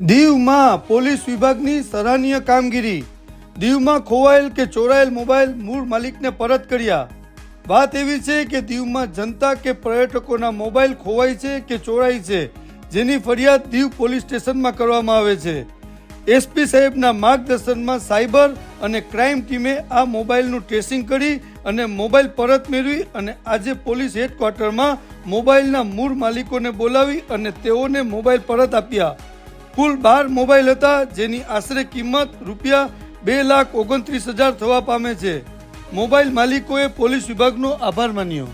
દીવમાં પોલીસ વિભાગની સરાહનીય કામગીરી. દીવમાં ખોવાયેલ કે ચોરાયેલ મોબાઈલ મૂળ માલિકને પરત કર્યા. વાત એવી છે કે દીવમાં જનતા કે પર્યટકોના મોબાઈલ ખોવાય છે કે ચોરાય છે, જેની ફરિયાદ દીવ પોલીસ સ્ટેશનમાં કરવામાં આવે છે. એસપી સાહેબના માર્ગદર્શનમાં સાયબર અને ક્રાઇમ ટીમે આ મોબાઈલનું ટ્રેસિંગ કરી અને મોબાઈલ પરત મેળવી અને આજે પોલીસ હેડક્વાર્ટરમાં મોબાઈલના મૂળ માલિકોને બોલાવી અને તેઓને મોબાઈલ પરત આપ્યા. કુલ બાર મોબાઈલ હતા જેની આશરે કિંમત રૂપિયા બે લાખ ઓગણત્રીસ હજાર થવા પામે છે. મોબાઈલ માલિકોએ પોલીસ વિભાગનો આભાર માન્યો.